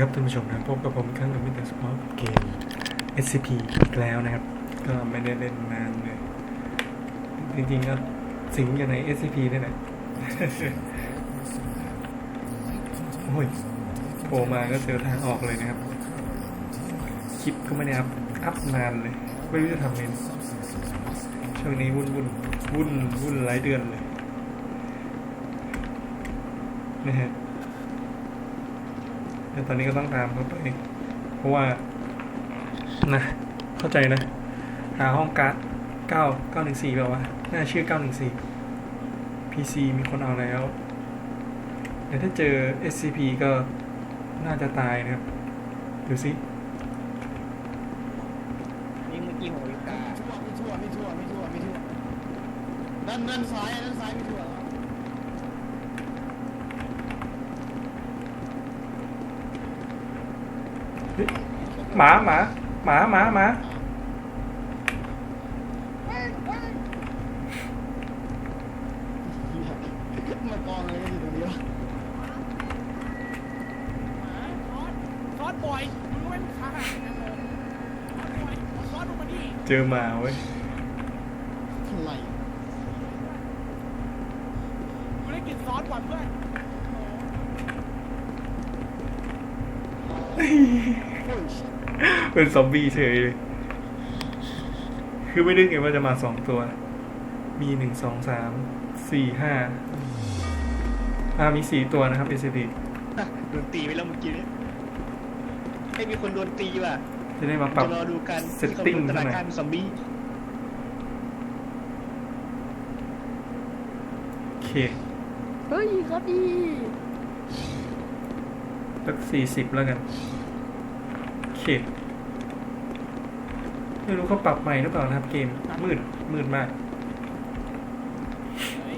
ครับท่านผู้ชมนะพบกับผมครั้งกับมิเตอร์สปอร์ตเกม SCP อีกแล้วนะครับ ก็ไม่ได้เล่นนานเลย จริงๆก็สิงอยู่ใน SCP นี่แหละโอ้ยโผล่มาก็เจอทางออกเลยนะครับ คลิปก็ไม่ได้อัพอัพนานเลย ไม่รู้จะทำไงช่วงนี้วุ่นวุ่นวุ่นวุ่นหลายเดือนเลยนะฮะ แต่ตอนนี้ก็ต้องตามเขาไป เพราะว่า นะ เข้าใจนะ หาห้องการ์ดเก้าเก้าหนึ่งสี่แบบว่าน่าชื่อเก้าหนึ่งสี่ PC มีคนเอาแล้วแต่ถ้าเจอ SCP ก็น่าจะตายนะครับ ดูสิยิงเมื่อกี้หัววิกาไม่ชั่วไม่ชั่วไม่ชั่วไม่ชั่วด้านด้านซ้ายด้านซ้ายไม่ชั่วแล้ว หมาหมาหมาหมาหมามากองอะไรกันอยู่ตรงนี้วะซอสบ่อยมึงก็ไม่มีขาหารอย่างนั้นเลยซอสบ่อยเอาซอสลงมาดิเจอหมาเว้ย อะไร กูได้กลินซอสก่อนเพื่อน โอ้ย เป็นซอมบี้เฉยเลย คือไม่นึกไงว่าจะมาสองตัว มีหนึ่งสองสามสี่ห้าอ่ามีสี่ตัวนะครับ SCP โดนตีไปแล้วเมื่อกี้เนี่ยไม่มีคนโดนตีว่ะ จะได้มาปรับจะรอดูกัน setting ที่เขาดูตลาดเท่าไหร่การซอมบี้โอเค เฮ้ยก็ดีสักสี่สิบแล้วกันโอเค ไม่รู้เขาปรับใหม่หรือเปล่านะครับเกมมืดมืดมาก เฮ้ย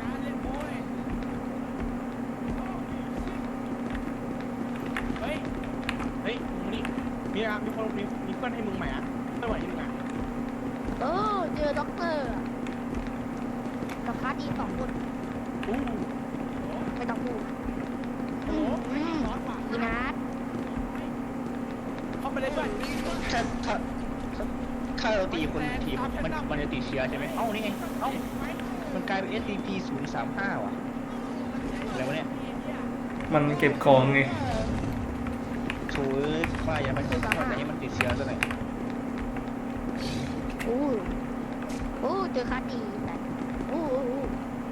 การเล่นโว้ยเฮ้ย เฮ้ยมึงนี่มีอะมีคนมีมีเพื่อนให้มึงใหม่อะไม่ไหวมึงอะ เออเจอด็อกเตอร์อะกับพาร์ดีสองคน อู้ ไม่ต้องพูด โอ้โห อืม ซอสหวาน อีนัท เข้าไปเลยเพื่อน ถ้าถ้าถ้าถ้าเราตีคนทีมมันมันจะติดเชื้อใช่ไหมเอ้านี่ไงเอ้ามันกลาย เป็น SCP 0 3 5ว่ะอะไรวะเนี่ยมันเก็บของไงโถ่เอ้ยฝ้ายอย่าไปทำให้มันติดเชื้อซะหน่อยอู้อู้เจอคาร์ดีแต่อู้อู้อู้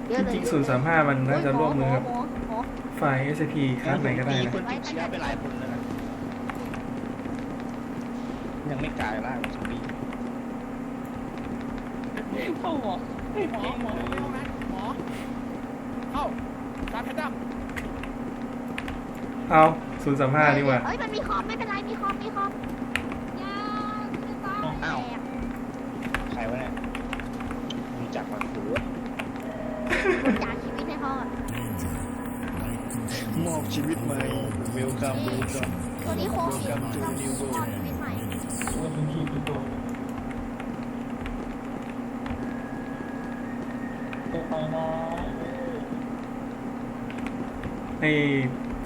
เยอะจเลยริงๆ035มันน่าจะร่วมมือกับหหหมอไฟล์ SCP คาดไหนก็ได้มีนะคนติดเชื้อไปหลายคนแล้วนะยังไม่กลายร่างเป็นซอมบี้เข้าหมอเฮ้ยหมอหมอเร็วนะหมอเข้าสารเพชรดเอา035นี่หว่า เอ้ย มันมีคอมไม่เป็นไร มีคอมมีคอมยาจะตายแตกใครวะเนี่ยรู้จักมาคูคนยาชีวิตให้พ่อมอบชีวิตใหม่เวลคัมเวลคัมตัวนี้โควิด Welcome to เรา the new พ่อ world ชีวิตใหม่ให้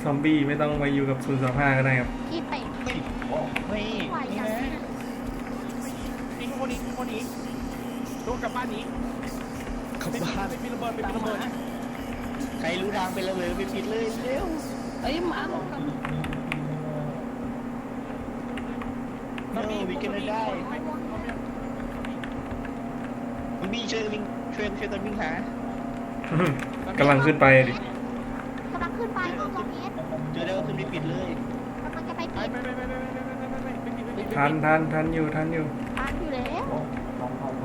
ซอมบี้ไม่ต้องมาอยู่กับ035ก็ได้ครับ ที่เป็ดเฮ้ยเฮ้ยไหวนี่จังนะเนี่ยำมีคนนี้มีคนนี้โดนกลับบ้านนี้ขับไม่มีบ้านไม่มีระเบิดไม่มีระเบิดใครรู้ทางไปแล้วเลยไปปิดเลยเร็วเอ้ยหมาของกับโนวิกันได้ไม่หมดเขาไม่มึงบี้ช่วยวิ่งช่วยช่วยกันวิ่งหา กำลังขึ้นไปดิกำลังขึ้นไปอีอเมเจอแล้วขึ้นไปปิดเลยกำลังจะไปปิดทันทันทันอยู่ทันอยู่ทันอยู่แล้ว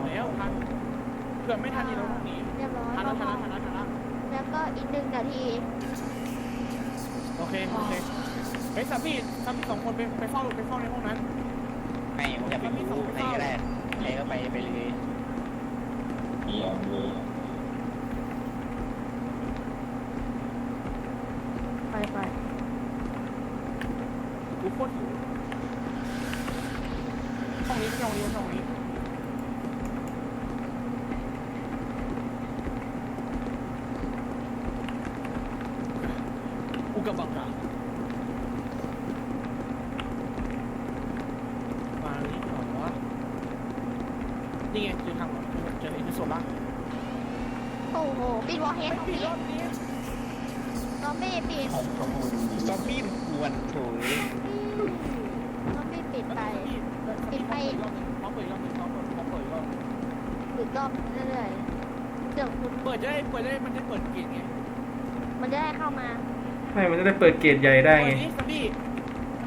แล้วทันเกือบไม่ทันที่เราหนีเรียบร้อยทันแล้วทันแล้วทันแล้วแล้วก็อีกหนึ่งนาทีโอเคโอเคเฮ้ยซามี่ซามี่สองคนไปไปเฝ้าไปเฝ้าในห้องนั้นไม่ผมอยาไปรู้ใครกได้ใครก็ไปไปเลยเยี่ยมเลย you home. ปิดรอบเรื่อยๆเดี๋ยวคุณเปิดจะได้เปิดได้มันจะเปิดเกตไงมันจะได้เข้ามา ไม่มันจะได้เปิดเกรดใหญ่ได้เปิไงดนี้ซอมบี้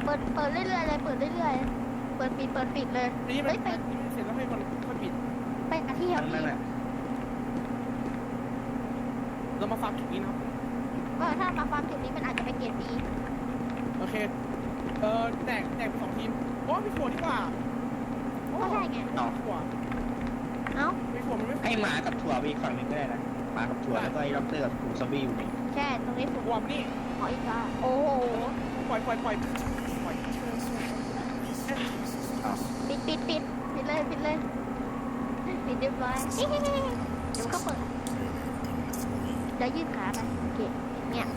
เปิดเปิดเรื่อยๆเลยเปิดเรื่อยๆเปิดปิดเปิดปิดเลยนี่มัเฮ้นยไปเสร็จแล้วให้มันค่อยปิดไปกับที่เฮลนั่ที่นแหละเรามาฟังจุดนี้นะครับเออถ้ามาฟาร์มจุดนี้มันอาจจะไปเกรดดีโอเคเออแตกแตกเป็นสองทีมโอ้มีฝนดีกว่าก็ใช่ไงต่อดีกว่าเอ้ามีฝนมันไม่ ให้หมากับถั่วไปอีกฝั่งหนึ่งก็ได้นะหมากับถั่วแล้วก็ไอ้ด็อกเตอร์กับกูซอมบี้อยู่นี่แช่ตรงนี้ผมวอร์มนี่ขออีกละโอ้โหปล่อยปล่อยปล่อยปล่อยอ้าวปิดปิดปิดปิดเลยปิดเลยปิดเรียบร้อยเดี๋ยวก็เปิดเดี๋ยวยืดขาไปโอเคเนี่ย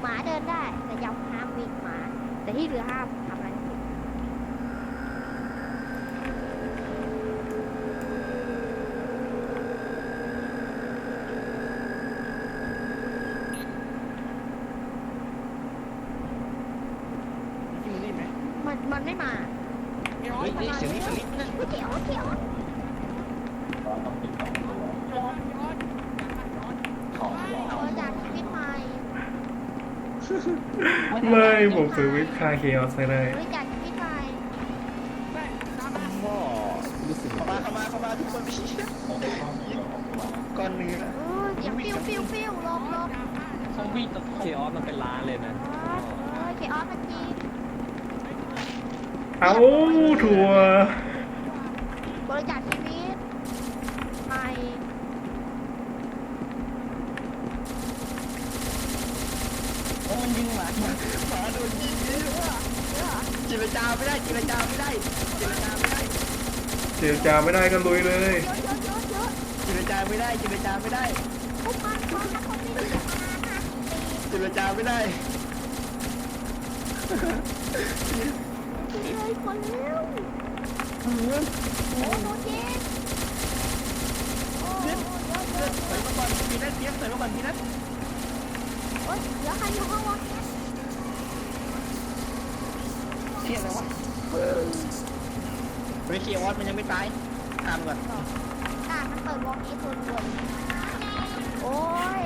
หมาเดินได้แต่อยังห้ามวิ่งหมา แต่ที่เหลือห้ามทำอะไรไม่ได้ กินนี่ไหม มันมันไม่มาไม่เอาเฮ้ยไม่นี่เอาเสียงนี้เสียงนี้นั่นก๋วยเตี๋ยวก๋วยเตี๋ยวย้อนย้อนย้อนเราอยากชีวิตใหม่ไม่ผมซื้อวิทคาเคออสไปเลย เราอยากชีวิตใหม่ ได้ตามมา พ่อรู้สึกเข้ามาเข้ามาเข้ามาทุกคนไปชี้ก้อนเนื้อ เออเดี๋ยวปิ้วปิ้วปิ้วลบลบ ซอมบี้กับเคออสมันเป็นล้านเลยนะ เออเคออสมันจริง เอาถั่ว บริจาคชีวิตใหม่โอ้มันยิงหมาหมาโดนยิงเยอะว่ะเจรจาไม่ได้เจรจาไม่ได้เจรจาไม่ได้เจรจาไม่ได้ก็ลุยเลย เยอะเยอะเยอะเยอะเจรจาไม่ได้เจรจาไม่ได้พวกมันมันถ้าคนไม่ดีจะมาค่ะเจรจาไม่ได้ ตีเลยคนเร็วโอ้โหโดนยิงโอ้โหเยอะเยอะใส่มาก่อนมีนัดเทียบใส่มาก่อนมีนัดโอ้ยเหลือใครอยู่ห้องวะเทียอะไรวะเฮ้ยเคียวอสมันยังไม่ตายตามก่อนกาดมันเปิดวงนี้ตัวตัวโอ้ย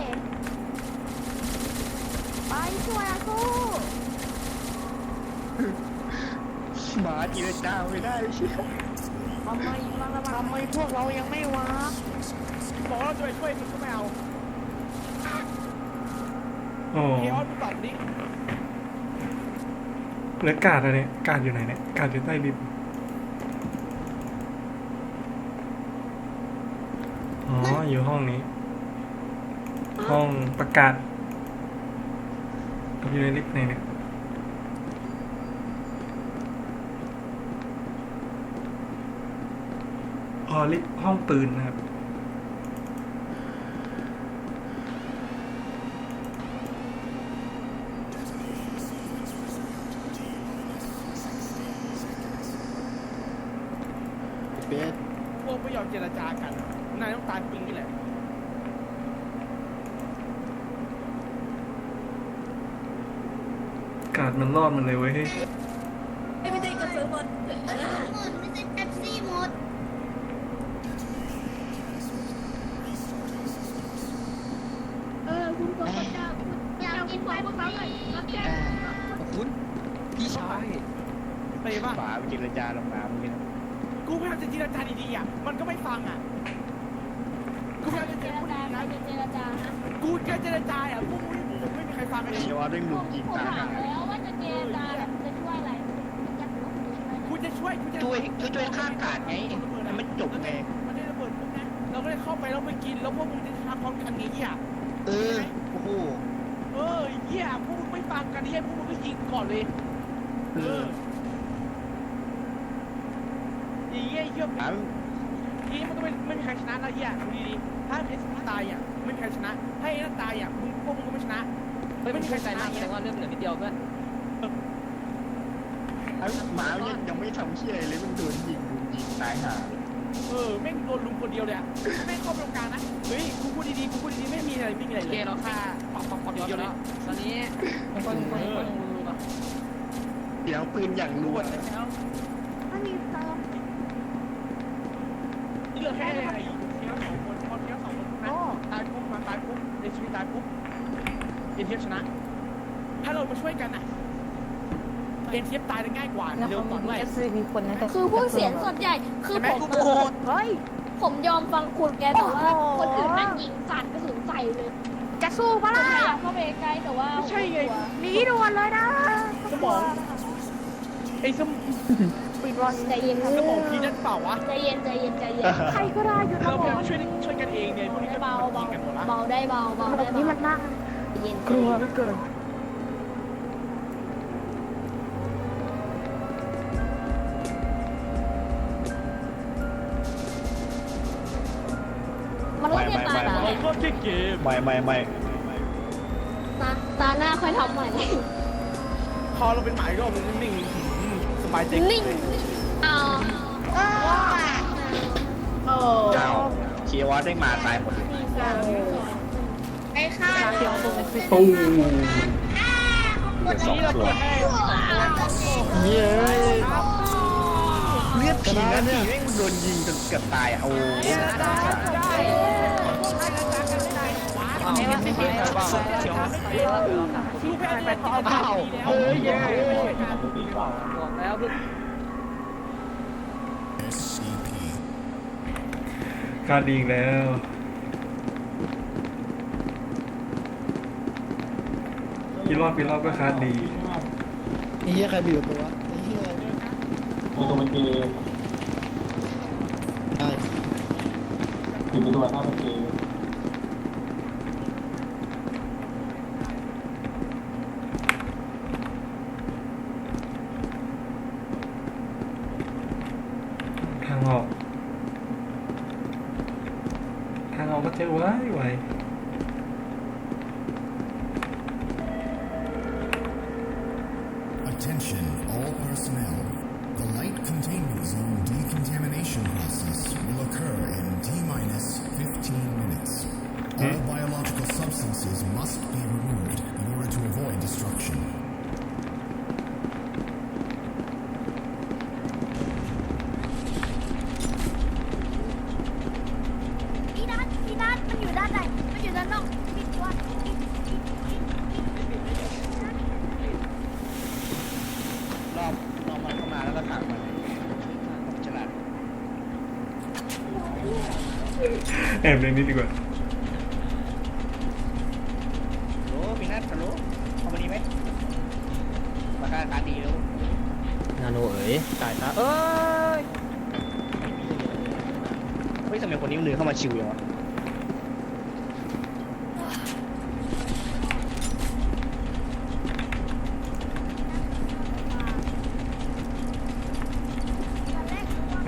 ไปช่วยอาสู้ หมาเจรจาไม่ได้เชี่ทำไมทำไมพวกเรายังไม่วาบอกว่าเราจะไปช่วยมันก็ไม่เอาโอ้เคออสตอบดิแล้วกาดอะไรเนี่ยกาดอยู่ไหนเนี่ยกาดอยู่ใต้ดินอ๋ออยู่ห้องนี้ ห้องประกาศอยู่ในลิฟต์ไหนเนี่ย อ๋อลิฟต์ห้องปืนนะครับ เบสพวกไม่ยอมเจรจากันนายต้องตายจริงนี่แหละ กาดมันรอดมันเลยเว้ยเฮ้ย ไม่ใช่กระสือหมด หมดไม่ใช่เป๊ปซี่หมด เออ คุณก็พระเจ้าคุณ อยากกินไวน์พวกเราเลย คุณพี่ชาย ไปป่ะ หมาไปเจรจาลงน้ำเมื่อกี้นะ กูพยายามจะเจรจาดีๆอะ มันก็ไม่ฟังอะ กูพยายามจะเจ เจ ร ร จา จา นะ จะเจรจา กูจะเจรจาอะพวกมึงไม่มีใครฟัง เลยเคียวอสเร่งผลุมมยิงผมตาถามแล้วว่าจะเจรจาแล้วจะช่วยอะไรอยากรู้ใช่ไหมกูจะช่วยกูจะช่วยช่วยช่วยข้ามกาดไงมันไม่จบไงมันได้ระเบิดพวกนั้นเราก็เลยเข้าไปแล้วไปกินแล้วพวกมึงจะทำพร้อมกันไงเหี้ยเออโอ้โหเออเหี้ยพวกมึงไม่ฟังกันเหี้ยพวกมึงก็ยิงก่อนเลยเอเออออย่างเงี้ยเหี้ยหมาทีนี้มันก็ไม่ไม่มีใครชนะแล้วเหี้ยดูดีๆถ้าเพชรตายอะไม่มีใครชนะถ้าไอ้นั่นตายอะมึงพวกมึงก็ไม่ชนะ ฮ้ยไม่มีใครใส่หน้าแสดงว่าเริ่มเหลือนิดเดียวเพื่อนไอ้หมาเนี่ยยังไม่ทำเชี่ยอะไรเลยมันโดนยิงโดนยิงตายห่าเลยเออแม่งโดนลุมคนเดียวเลยอะแม่งเข้าไปตรงกลางนะ เฮ้ยกูพูดดีๆกูพูดดีๆไม่มีอะไรไม่มีอะไรโอเลเคยเราฆ่าปักปักปักยอดเดียวไปเลแล้ยวตอนนี้คนคนคนคนเสียงปืนอย่างรัวไม่มีเติมเหลือแค่ไอ้เทียบสองคนพอเทียบสองคนนะตายปุ๊บมาตายปุ๊บเอชีวิตตายปุ๊บ เอ็นเทียบชนะ ถ้าเรามาช่วยกันอะเอ็นเทียบตายได้ง่ายกว่าเร็วกว่าด้วยคือผู้เสียงส่วนใหญ่ คือเห็นไหมผมกูโกรธเฮ้ย ผมยอมฟังคุณแกแต่ว่าโอ้โห คนอื่นนั่งยิงสาดกระสุนใส่เลยจะสู้ปะผมล่ะพยายามเข้าไปใกล้แต่ว่าไม่ใช่ไง หนีด่วนเลยนะสมองไอ้สมปิดบอลใจเย็นครับสมองพีนั่นเปล่าวะใจเย็นใจเย็นใจเย็นใครก็ได้อยู่เรานะพบยาอยามช่วยช่วยกันเองเนี่ยพวกนี้ก็เบามาเบายิงกันหมดละเบาได้เบาเบาแบได้บเบานี้มันนั่งใจเย็นกลัวไม่เกินมันก็จะตายแล้วเราก็แค่เกมไม่ไม่ไม่ตาตาหน้าค่อยทำใหม่พอเราเป็นหมายรอบนึงนิ่งๆสบายใจนิ่งอ่าเออเจ้าเชียร์ว่าได้มาตายหมดเลยไอ้ ข้าเขียวตรงนี้ตู้เหลือสองตัวเย้ยเลือดผีนะเนี่ยแม่งโดนยิงจนเกือบตายอะโอ้ยน่าสงสารไม่ว่าไม่ใช่ว่าเชียวคือแพ้ไปต่ออ้าวเฮ้ยแย่บอกแล้วพี่การดีอีกแล้ว กี่รอบกี่รอบก็คาดดีไอ้เหี้ยใครไปอยู่ตัวไอ้เหี้ยมีตัวมันเกย์ได้ถึงมีตัวหน้ามันเก Attention, all personnel. The light containment zone decontamination process will occur in T minus 15 minutes. All hmm? biological substances must be removed in order to avoid destruction.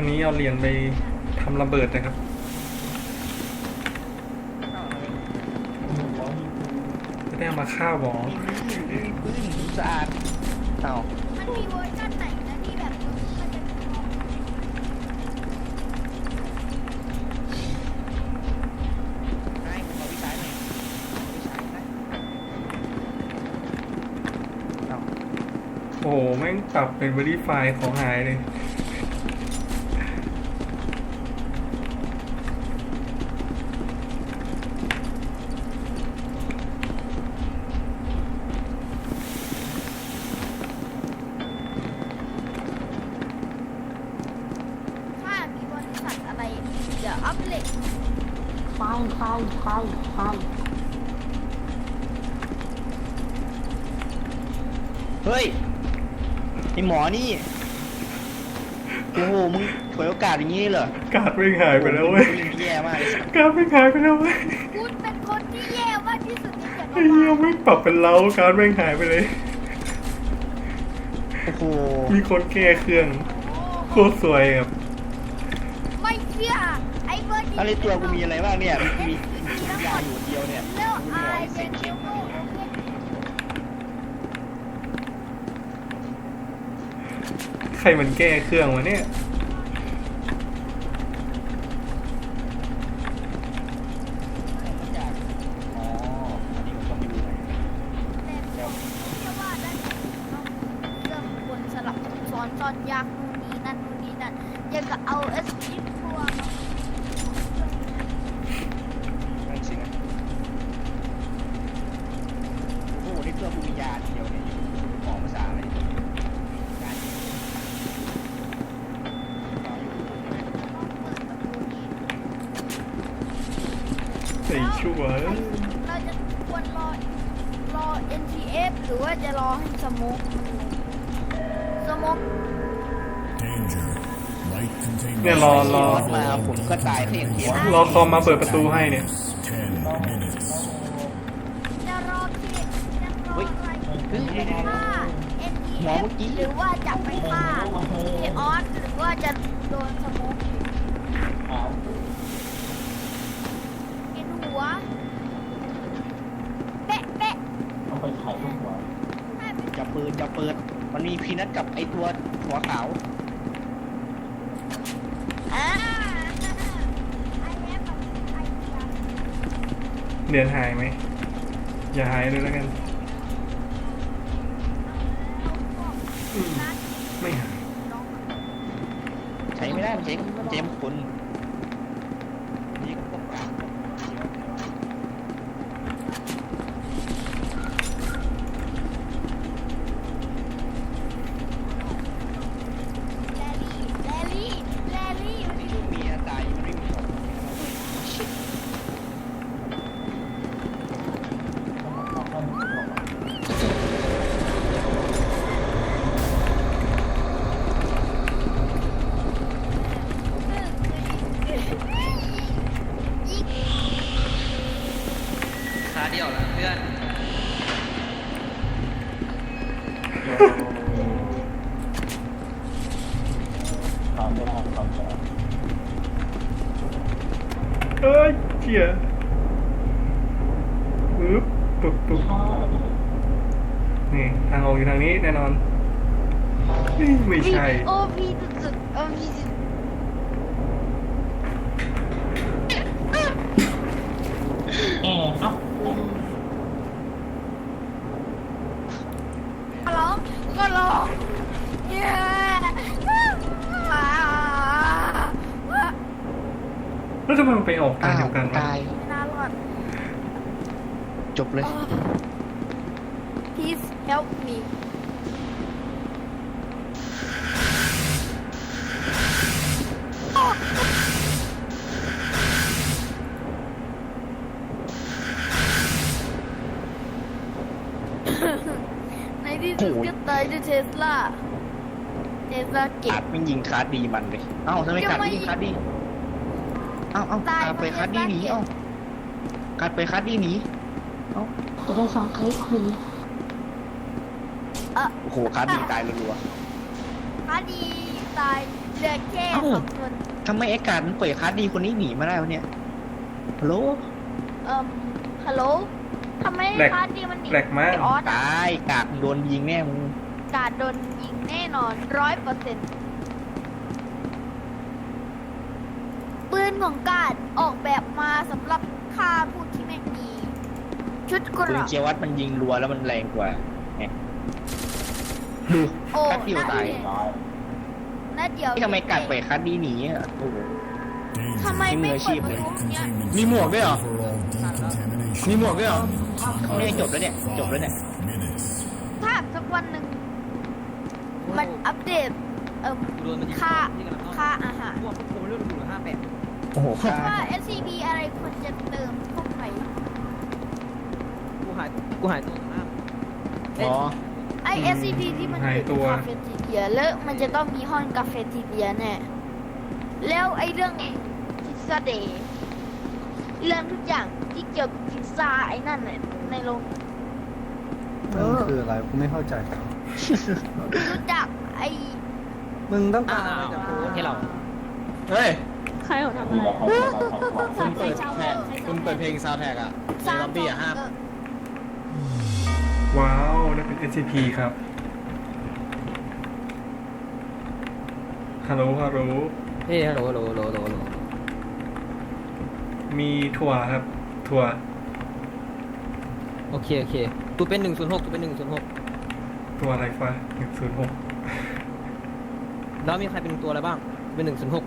นนี้เอาเหรียญไปทำระเบิดนะครับ จะได้เอามาฆ่าหวอมีมีปืนสะอาดเอ้ามันมีเวอร์ชันไหนนะที่แบบมันจะมีของให้ผมเอาวิสัยหน่อยวิสัยนะเอ้าโอ้โหแม่งปรับเป็นบริไฟของหายเลย ถ้ามีบริษัทอะไรเดี๋ยวอัพเลท เฮ้ยไอหมอนี่ โอ้โห มึงถวยโอกาสอย่างนี้เหรอ การดไม่งหายไปแล้วเว้ยมึงแย่มากเลยสัสการดไม่งหายไปแล้วเว้ยคุณเป็นคนที่แย่มากที่สุดในจักรไอ้เหี้ยวาลไม่งปรับเป็นเล้าการดไม่งหายไปเลย โอ้โห มีคนแก้เครื่องโคตรสวยครับไม่เชื่อ ทั้งในตัวกูมีอะไรบ้างเนี่ย มีมียาอยู่เดียวเนี่ยใครมันแก้เครื่องวะเนี่ย อ๋อันนี้ต้องไปดูนะเรื่องคนสลับซ้อนซ่อนยากนู่นนี่นั่นนี่นั่นยังกับเอา เนี่ยรอรอรถมาผมก็ตายที่เทียนรอคอมมาเปิดประตูให้เนี่ย Ten minutes. จะรอเทียจะรออะไรเฮ้ยฆ่าหมอ NTF เมื่อกี้หรือว่าจะไปฆ่าเอออสหรือว่าจะโดนสโมกขาวกินหัว เป๊ะเป๊ะเอาไปขายทุกหัวให้ไปจะเปิดจะเปิดมันมีพีนัทกับไอตัวหัวขาว อ่าไอแอฟกับไอเดีย เดือนหายไหม อย่าหายเลยแล้วกัน ไม่หาย ใช้ไม่ได้มันใช้เจมคนนี่ก็ต้องการ แลลี่แลลี่แลลี่ นี่ลูกเมียตายมันไม่มีของ ขาเดียวละเพื่อน ขาวไม่ได้ขาวจะ เอ้ยเจียปึ๊บปึ๊บปึ๊บนี่ทางออกอยู่ทางนี้แน่นอนเฮ้ยไม่ใช่ โอพีสุดๆโอพีสุด แอร์ครับ ก็ร้องก็ร้องเย้ แล้วทำไมมันไปออกทางเดียวกันวะตายไม่น่ารอด จบเลย Please help me ในที่สุดก็ตายด้วยเทสลา เทสลาเก่อางจไม่ยิงคาร์ดดีมันเลย เอ้าทำไมยังกัดไม่ไม่ยิงคาร์ดดี เอ้าเอ้าตายกัดไปคาร์ดดีหนีเพราะเอ้ากัดไปคาร์ดดีหนีจะได้ฟังคลิปคุยเออโอ้โหคาร์ดดีตายรัวพอดีตายเหลือแค่เอ้าสองคนๆทำไมไอ้การมันเปิดคาร์ดดีคนนี้หนีมาได้วะเนี่ยฮัลโหลเอ่มฮัลโหลทำไมแหลกพาร์ทดีมันหนีแหลกมากไอออสอะตายกากโดนยิงแน่มึงการโดนยิงแน่นอนร้อยเปอร์เซ็นต์ ปืนของการออกแบบมาสำหรับฆ่าผู้ที่ไม่มี ชุดกปืนระเกียร์วัดมันยิงรัวแล้วมันแรงกว่าไงดูโอ้แป๊บเดียวตายตายน่าเดียวนี่ทำไมกัดไปคาร์ดดีหนีอะโอ้โห Danger. ทำไมไม่มืออาชีเปิดพประเลยตูเนี้ย Containment มีหมวกด้วยเหรอ overall decontamination. มีหมวกด้วยเหรอเนี่ยจบแล้วเนี่ย จบแล้วเนี่ย Minutes. ถ้าสักวันหนึ่งมันอัปเดตเอ่มโดนมันยิงค่าที่กำลังเข้าค่าอาหารพวกผมเลือกดูห้าแปดโอ้โหคิดฆ่าว่า SCP อะไรควรจะเติมเข้าไปกูหายกูหายตัวมากอ๋อ ไอ SCP ที่มันหาอยยู่ตัในวคาเฟ่ทีเรียแล้วมันจะต้องมีห้องกาเฟ่ทีเรียแน่แล้วไอเรื่องพิซซ่าเดย์เรื่องทุกอย่างที่เกี่ยวกับพิซซ่าไอ้นั่นน่ะในโรงมันคืออะไรกูไม่เข้าใจ รู้จักไอมึงต้องอ่าการอะไรจากกูให้เรา เฮ้ย ใครเขาทำมีอะไรราคาเท่าไหร่ครับคุณเปิดแท็กคุณเปิดเพลงซาวแท็กอะในสร้างล็อบบี้อะห้ามเออว้าวได้เป็น SCP ครับ ฮัลโหลฮัลโหลเฮ้ยฮัลโหลฮัลโหลฮัลโหลฮัลโหลฮัลโหลมีถั่วครับ ถั่ว โอเคโอเคกูเป็นหนึ่งศูนย์หกกูเป็นหนึ่งศูนย์หกตัวอะไรฟ้าหนึ่งศูนย์หกแล้วมีใครเป็นตัวอะไรบ้าง เป็นหนึ่งศูนย์หก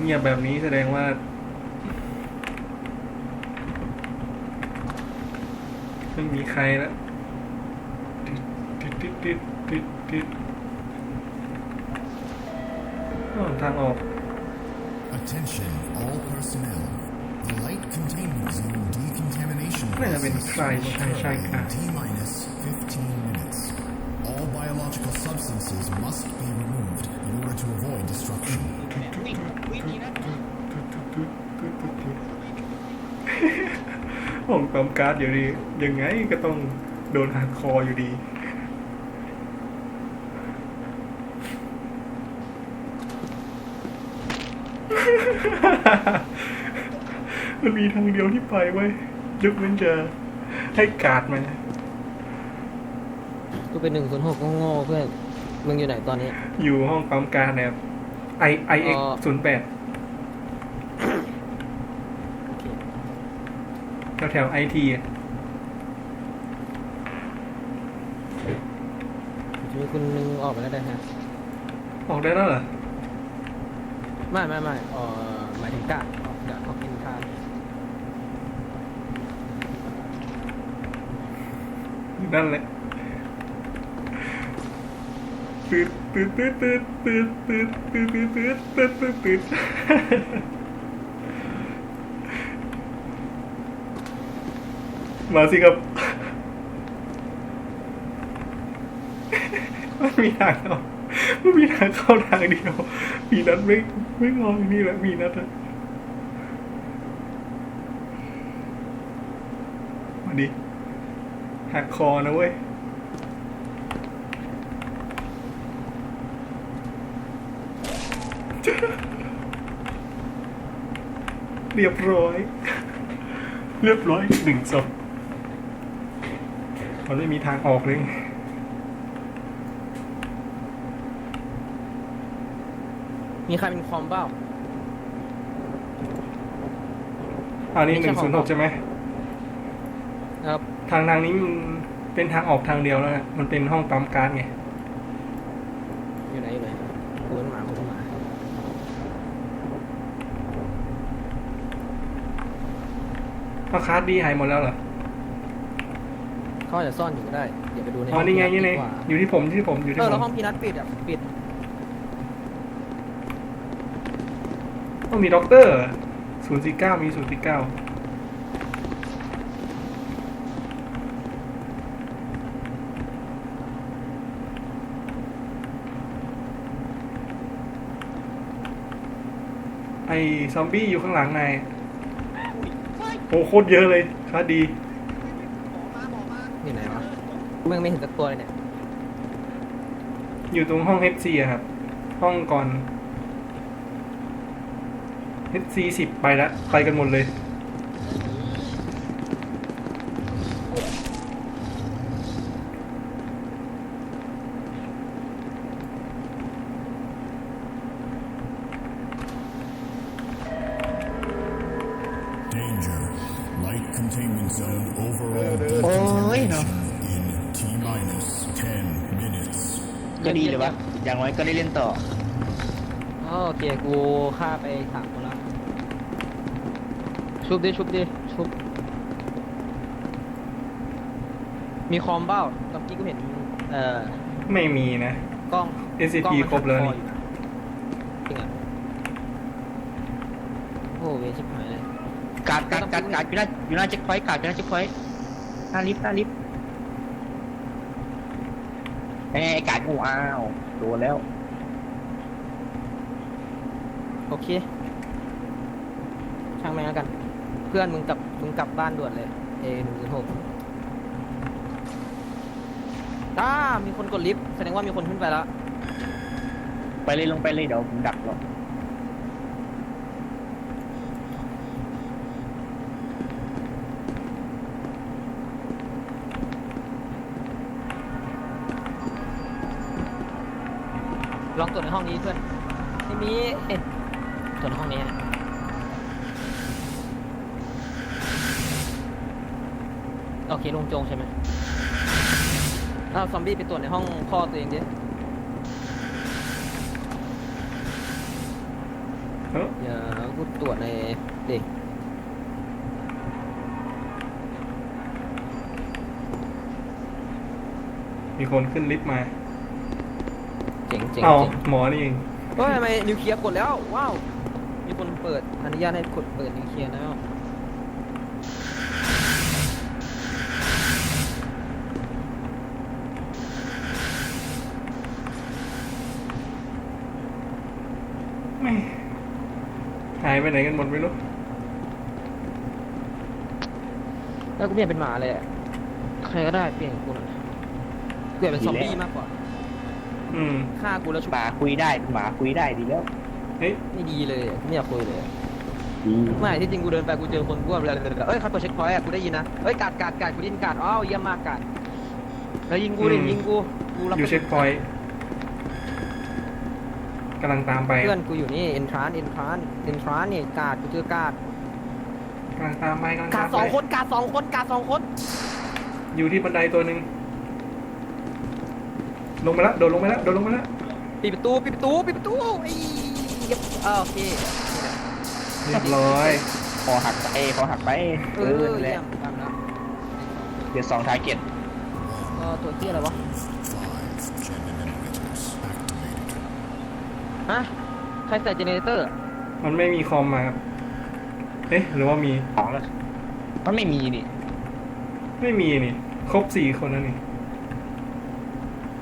เงียบแบบนี้แสดงว่า ไม่มีใครแล้วติดติดติดติดติดทางออก Attention, all personnel. The light containment zone decontamination process T minus 15 minutes. All biological substances must be removed order to avoid destruction. วิ่งวิ่งดีนะห้องปั๊มการ์ดอยู่ดี ยังไงก็ต้องโดนหักคออยู่ดี มันมีทางเดียวที่ไปไว้ยยกเว้นจะให้การ์ดมากูเป็นหนึ่งศูนย์หกโง่ๆเพื่อน มึงอยู่ไหนตอนนี้ อยู่ห้องปั๊มการ์ดนะครับ i i x อ๋อศูนย์แปดแถวแถวไอทีอะมีคุณนึงออกมาแล้วได้ฮะ ออกได้แล้วเหรอ ไม่ไม่ไม่เออหมายถึงกาดออกจากออกกินทานอยู่นั่นแหละ ตืดตืดตืดตืดตืดตืดตืดตืดตืดตืดตืดตืดมาสิครับไม่มีทางเข้าไม่มีทางเข้าทางเดียว มีนัดไม่ไม่รออยู่นี่แหละมีนัดอะมาดิหักคอนะเว้ย เรียบร้อย เรียบร้อยหนึ่งศพมันไม่มีทางออกเลยมีใครเป็นคอมเปล่า อันนี้หไม่นึ่งใช่ศูนย์ขหองกใช่ไหม ครับ ทางทางนี้มันเป็นทางออกทางเดียวแล้วนะมันเป็นห้องปั๊มการ์ดไง อยู่ไหนอยู่ไหนกูเป็นหมากูเป็นหมา เอาคาร์ดดีหายหมดแล้วเหรอเขาอาจจะซ่อนอยู่ก็ได้ เดี๋ยวไปดูในอ๋อนี่ไงพีนี่ทไงดีกว่าอยู่ที่ผมที่ผมอยู่เอที่อผแล้วมห้องพีนัทปิดอะปิดต้องมีด็อกเตอร์ศูนย์สี่เก้ามีศูนย์สี่เก้าไอซอมบี้อยู่ข้างหลังนาย โอ้โคตรเยอะเลยคาร์ดดีอยู่ไหนวะมึงไม่เห็นสักตัวเลยเนี่ยอยู่ตรงห้อง HC อะครับ ห้องก่อน HC สิบไปแล้วไปกันหมดเลย วะ อย่างน้อยก็ได้เล่นต่อ อ๋อโอเคกูฆ่าไปสามคนแล้วชุบดิชุบดิชุบ มีคอมเบ้าตอนกี้กูเห็น เอ่อไม่มีนะ กล้อง SCP กล้องมันครบแล้วนี่หักคออยู่ะจริงอะโอ้โหเวรชิบหายเลย การ์ดการ์ดการ์ดการ์ดอยู่หน้าอยู่หน้าเช็คพอยต์การ์ดอยู่หน้าเช็คพอยต์หน้าลิฟต์หน้าลิฟต์ ไอ้ไอ้การ์ดกูอ้าวโดนแล้ว โอเค ช่างแม่งแล้วกัน เพื่อนมึงกลับมึงกลับบ้านด่วนเลยเอหนึ่งศูนย์หกอ้ามีคนกดลิฟต์แสดงว่ามีคนขึ้นไปแล้ว ไปเลยลงไปเลยเดี๋ยวผมดักหรอ ลองตรวจในห้องนี้เพื่อนไม่มีเอ๊ะตรวจในห้องนี้นะโอเคลงโจงใช่ไหมอ้าวซอมบี้ไปตรวจในห้องพ่อตัวเองดิเอ้ออย่ากูตรวจในเด็กมีคนขึ้นลิฟต์มา เจ๋งเจ๋งเอาเจ๋งหมอนี่เองเฮ้ยทำไมนิวเคลียร์กดแล้ว ว้าว มีคนเปิดอนุญาตให้กดเปิดนิวเคลียร์แล้วไม่หายไปไหนกันหมดไม่รู้แล้วกูเปลี่ยนเป็นหมาเลยอะใครก็ได้เปลี่ยนกูหน่อยเปลี่ยนเป็นซอมบี้มากกว่า อืม ฆ่ากูแล้วชุบหมาคุยได้หมาคุยได้ดีแล้วเฮ้ย ไม่ดีเลยอะไม่อยากคุยเลยอะดีไม่ที่จริงกูเดินไปกูเจอคนกูแบบเอ้ยใครเปิดเช็คพอยต์อะกูได้ยินนะเอ้ยกาดกาดกาดกูได้ยินกาดอ้าวเยี่ยมมากกาดแล้วยิงกูดิอืม ยิงกูกูรับอยู่เช็คพอยต์กำลังตามไปเพื่อนกูอยู่นี่เอ็นทรานเอ็นทรานเอ็นทรานนี่กาดกูเจอกาดกำลังตามไปกำลังกาตาดมสไปองคนกาดสองคนกาดสองคนอยู่ที่บันไดตัวหนึ่ง ลงไปแล้วโดดลงไปแล้วโดดลงไปแล้วปิดประตูปิดประตูปิดประตูไอ้เหี้ยเออโอเคเรียบร้อย คอหักไปคอหักไปเอเอออนั่นแหเยี่ละยมทำแล้วเดี๋ยวสองทาร์เก็ตเออตัวที่อะไรวะ Five jet generators activated. ฮะใครใส่เจเนเรเตอร์มันไม่มีคอมมาครับ เอ๊ะหรือว่ามีของแล้วมันไม่มีนี่ไม่มีนี่ ครบสี่คนแล้วนี่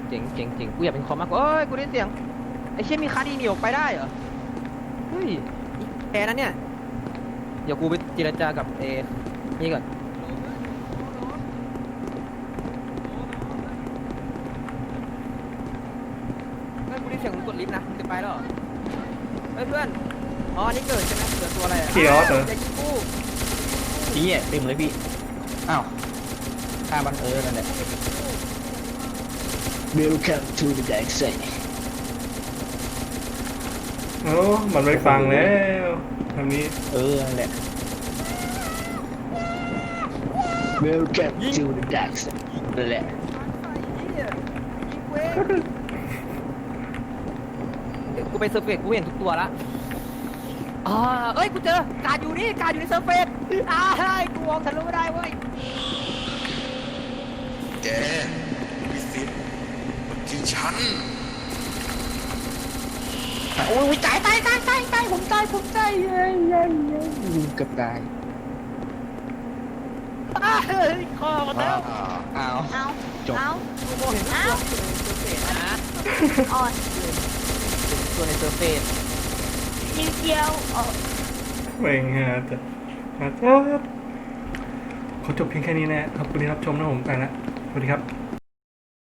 เจ๋งเจ๋งเจ๋งกูอยากเป็นคอมมากกว่าเอ้ยกูได้ยินเสียงไอ้เชี่ยมีคาร์ดีหนีออกไปได้เหรอเฮ้ยแพ้นะเนี่ยเดี๋ยวกูไปเจรจากับเอนี่ก่อนเฮ้ยกูได้ยินเสียงมึงกดลิฟต์นะมึงจะไปแล้วเหรอเฮ้ยเพื่อนอ๋ออันนี่เกิดใช่ไหมเกิดตัวอะไรอะเขียวเหรออย่ายิงกูพี่เนี่ยเต็มเลยพี่ อ้าวฆ่ามันเออนั่นแหละ Welcome to the dark side โอ้มันไม่ฟังแล้วทำนี้ เออนั่นแหละ Welcome to the dark side นั่นแหละ เดี๋ยวกูไปเซอร์เฟสกูเห็นทุกตัวละอ่าเอ้ย กูเจอ การดอยู่นี่ การดอยู่ในเซอร์เฟสอ้ายกูมองทะลุไม่ได้เว้ย แกมีสิทธิ์มากิน ฉันโอ้ยตายตายตายตายตายผมตายผมตายเย้ยเย้ยเย้ยเกือบตายอ้าวเฮ้ยคอมาแล้วอ้าวเอาจบเอากูมองเห็นทุกตัวในเซอร์เฟสนะอ่อนตัวในเซอร์เฟสนิวเกียวอ่อนเวงฮะจะฮะจะขอจบเพียงแค่นี้นะขอบคุณที่รับชมนะผมไปละสวัสดีครับ